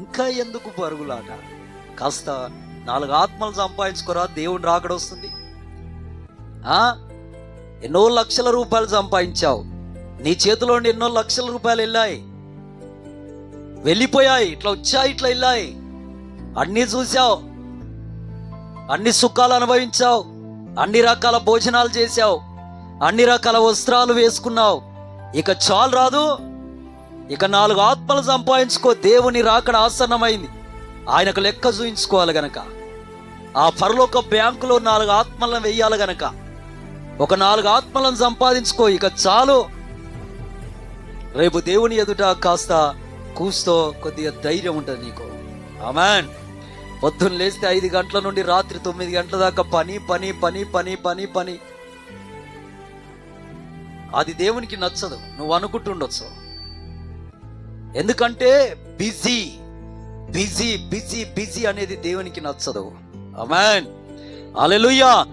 ఇంకా ఎందుకు పరుగులాట? కాస్త నాలుగు ఆత్మలు సంపాదించుకోరా దేవుడు రాకడ వస్తుంది. ఎన్నో లక్షల రూపాయలు సంపాదించావు. నీ చేతిలో ఎన్నో లక్షల రూపాయలు వెళ్ళాయి. వెళ్ళిపోయాయి ఇట్లా వచ్చాయి ఇట్లా వెళ్ళాయి. అన్నీ చూసావు అన్ని సుఖాలు అనుభవించావు. అన్ని రకాల భోజనాలు చేశావు. అన్ని రకాల వస్త్రాలు వేసుకున్నావు. ఇక చాలు రాదు. ఇక నాలుగు ఆత్మలు సంపాదించుకో దేవుని రాకడ ఆసన్నమైంది. ఆయనకు లెక్క చూయించుకోవాలి గనక. ఆ పరలోక బ్యాంకులో నాలుగు ఆత్మలను వెయ్యాలి గనక. ఒక నాలుగు ఆత్మలను సంపాదించుకో ఇక చాలు. రేపు దేవుని ఎదుట కాస్త కూస్తో కొద్దిగా ధైర్యం ఉంటుంది నీకు. అమాన్ పొద్దున్న లేస్తే ఐదు గంటల నుండి రాత్రి తొమ్మిది గంటల దాకా పని పని పని పని పని పని. అది దేవునికి నచ్చదు. నువ్వు అనుకుంటుండొచ్చు. ఎందుకంటే బిజీ బిజీ బిజీ బిజీ అనేది దేవునికి నచ్చదు. Amen alleluia